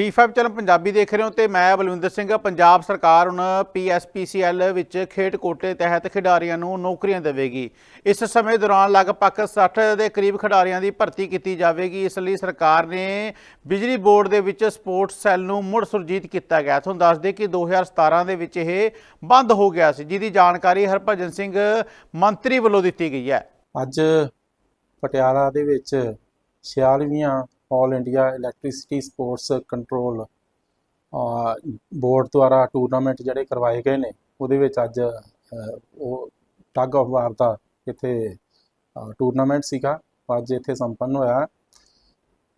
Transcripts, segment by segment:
D5 channel Punjabi ਦੇਖ ਰਹੇ ਹੋ ਤੇ ਮੈਂ ਬਲਵਿੰਦਰ ਸਿੰਘ, ਪੰਜਾਬ ਸਰਕਾਰ ਹੁਣ PSPCL ਵਿੱਚ ਖੇਡ ਕੋਟੇ ਤਹਿਤ ਖਿਡਾਰੀਆਂ ਨੂੰ ਨੌਕਰੀਆਂ ਦੇਵੇਗੀ। ਇਸ ਸਮੇਂ ਦੌਰਾਨ ਲਗਭਗ 60 ਦੇ ਕਰੀਬ ਖਿਡਾਰੀਆਂ ਦੀ ਭਰਤੀ ਕੀਤੀ ਜਾਵੇਗੀ। ਇਸ ਲਈ ਸਰਕਾਰ ਨੇ ਬਿਜਲੀ ਬੋਰਡ ਦੇ ਵਿੱਚ ਸਪੋਰਟਸ ਸੈੱਲ ਨੂੰ ਮੁੜ ਸੁਰਜੀਤ ਕੀਤਾ ਗਿਆ। ਤੁਹਾਨੂੰ ਦੱਸ ਦੇ ਕਿ 2017 ਦੇ ਵਿੱਚ ਇਹ ਬੰਦ ਹੋ ਗਿਆ ਸੀ, ਜਿਹਦੀ ਜਾਣਕਾਰੀ ਹਰਭਜਨ ਸਿੰਘ ਮੰਤਰੀ ਵੱਲੋਂ ਦਿੱਤੀ ਗਈ ਹੈ। ਅੱਜ ਪਟਿਆਲਾ ਦੇ ਵਿੱਚ 46ਵੀਆਂ all India electricity sports control board ਦੁਆਰਾ ਟੂਰਨਾਮੈਂਟ ਜਿਹੜੇ ਕਰਵਾਏ ਗਏ ਨੇ, ਉਹਦੇ ਵਿੱਚ ਅੱਜ ਉਹ ਟੱਗ ਆਫ ਵਾਰ ਦਾ ਇੱਥੇ ਟੂਰਨਾਮੈਂਟ ਸੀਗਾ। ਅੱਜ ਇੱਥੇ ਸੰਪੰਨ ਹੋਇਆ।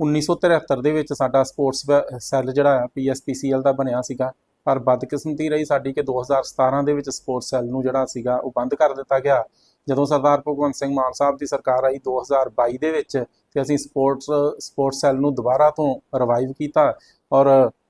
1973 ਦੇ ਵਿੱਚ ਸਾਡਾ ਸਪੋਰਟਸ ਸੈੱਲ ਜਿਹੜਾ ਆ ਪੀਐਸਪੀਸੀਐਲ ਦਾ ਬਣਿਆ ਸੀਗਾ। ਪਰ ਬਦਕਿਸਮਤੀ ਰਹੀ ਸਾਡੀ ਕਿ 2017 ਦੇ ਵਿੱਚ ਸਪੋਰਟਸ ਸੈੱਲ ਨੂੰ ਜਿਹੜਾ ਸੀਗਾ, ਉਹ ਬੰਦ ਕਰ ਦਿੱਤਾ ਗਿਆ। ਜਦੋਂ ਸਰਦਾਰ ਭਗਵੰਤ ਸਿੰਘ ਮਾਨ ਸਾਹਿਬ ਦੀ ਸਰਕਾਰ ਆਈ 2022 ਦੇ ਵਿੱਚ ਤੇ ਅਸੀਂ ਸਪੋਰਟਸ ਸਪੋਰਟਸ ਸੈੱਲ ਨੂੰ ਦੁਬਾਰਾ ਤੋਂ ਰਿਵਾਈਵ ਕੀਤਾ ਔਰ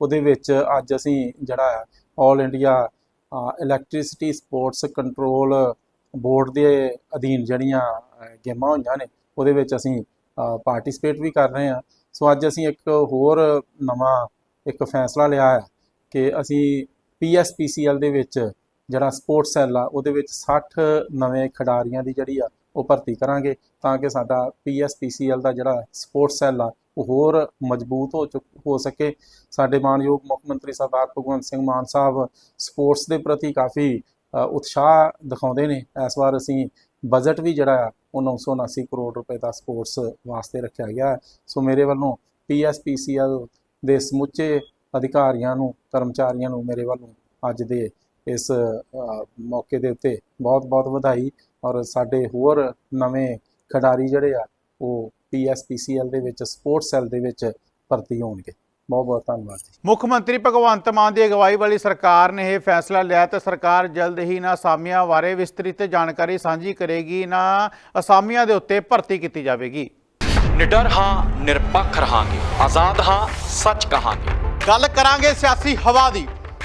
ਉਹਦੇ ਵਿੱਚ ਅੱਜ ਅਸੀਂ ਜਿਹੜਾ ਆ all India electricity sports control board ਦੇ ਅਧੀਨ ਜਿਹੜੀਆਂ ਗੇਮਾਂ ਹੋਈਆਂ ਨੇ, ਉਹਦੇ ਵਿੱਚ ਅਸੀਂ ਪਾਰਟਿਸਿਪੇਟ ਵੀ ਕਰ ਰਹੇ ਹਾਂ। ਸੋ ਅੱਜ ਅਸੀਂ ਇੱਕ ਹੋਰ ਨਵਾਂ ਇੱਕ ਫੈਸਲਾ ਲਿਆ ਹੈ ਕਿ ਅਸੀਂ ਪੀਐਸਪੀਸੀਐਲ ਦੇ ਵਿੱਚ ਜਿਹੜਾ ਸਪੋਰਟਸ ਸੈੱਲ ਆ, ਉਹਦੇ ਵਿੱਚ 60 ਨਵੇਂ ਖਿਡਾਰੀਆਂ ਦੀ ਜਿਹੜੀ ਆ, ਉਹ ਭਰਤੀ ਕਰਾਂਗੇ ਤਾਂ ਕਿ ਸਾਡਾ ਪੀਐਸਪੀਸੀਐਲ ਦਾ ਜਿਹੜਾ ਸਪੋਰਟਸ ਸੈੱਲ ਆ, ਉਹ ਹੋਰ ਮਜ਼ਬੂਤ ਹੋ ਚੁੱਕ, ਹੋ ਸਕੇ ਸਾਡੇ ਮਾਨਯੋਗ ਮੁੱਖ ਮੰਤਰੀ ਸਰਦਾਰ ਭਗਵੰਤ ਸਿੰਘ ਮਾਨ ਸਾਹਿਬ ਸਪੋਰਟਸ ਦੇ ਪ੍ਰਤੀ ਕਾਫੀ ਉਤਸ਼ਾਹ ਦਿਖਾਉਂਦੇ ਨੇ ਇਸ ਵਾਰ ਅਸੀਂ ਬਜਟ ਵੀ ਜਿਹੜਾ ਆ, ਉਹ 979 ਕਰੋੜ ਰੁਪਏ ਦਾ ਸਪੋਰਟਸ ਵਾਸਤੇ ਰੱਖਿਆ ਗਿਆ ਹੈ। ਸੋ ਮੇਰੇ ਵੱਲੋਂ ਪੀਐਸਪੀਸੀਐਲ ਦੇ ਸਮੁੱਚੇ ਅਧਿਕਾਰੀਆਂ ਨੂੰ, ਕਰਮਚਾਰੀਆਂ ਨੂੰ ਮੇਰੇ ਵੱਲੋਂ ਅੱਜ ਦੇ ਇਸ ਮੌਕੇ ਦੇ ਉੱਤੇ ਬਹੁਤ-ਬਹੁਤ ਵਧਾਈ ਔਰ ਸਾਡੇ ਹੋਰ ਨਵੇਂ ਖਿਡਾਰੀ ਜਿਹੜੇ ਆ ਉਹ ਪੀਐਸਪੀਸੀਐਲ ਦੇ ਵਿੱਚ ਸਪੋਰਟਸ ਸੈੱਲ ਦੇ ਵਿੱਚ ਭਰਤੀ ਹੋਣਗੇ। ਬਹੁਤ-ਬਹੁਤ ਧੰਨਵਾਦ ਜੀ। ਮੁੱਖ ਮੰਤਰੀ ਭਗਵੰਤ ਮਾਨ ਦੀ ਅਗਵਾਈ ਵਾਲੀ ਸਰਕਾਰ ਨੇ ਇਹ ਫੈਸਲਾ ਲਿਆ ਤੇ ਸਰਕਾਰ ਜਲਦ ਹੀ ਇਹਨਾਂ ਅਸਾਮੀਆਂ ਬਾਰੇ ਵਿਸਤ੍ਰਿਤ ਜਾਣਕਾਰੀ ਸਾਂਝੀ ਕਰੇਗੀ। ਇਹਨਾਂ ਅਸਾਮੀਆਂ ਦੇ ਉੱਤੇ ਭਰਤੀ ਕੀਤੀ ਜਾਵੇਗੀ। ਨਿਡਰ ਹਾਂ ਨਿਰਪੱਖ ਰਹਾਂਗੇ। ਆਜ਼ਾਦ ਹਾਂ ਸੱਚ ਕਹਾਂਗੇ। ਗੱਲ ਕਰਾਂਗੇ ਸਿਆਸੀ ਹਵਾ ਦੀ।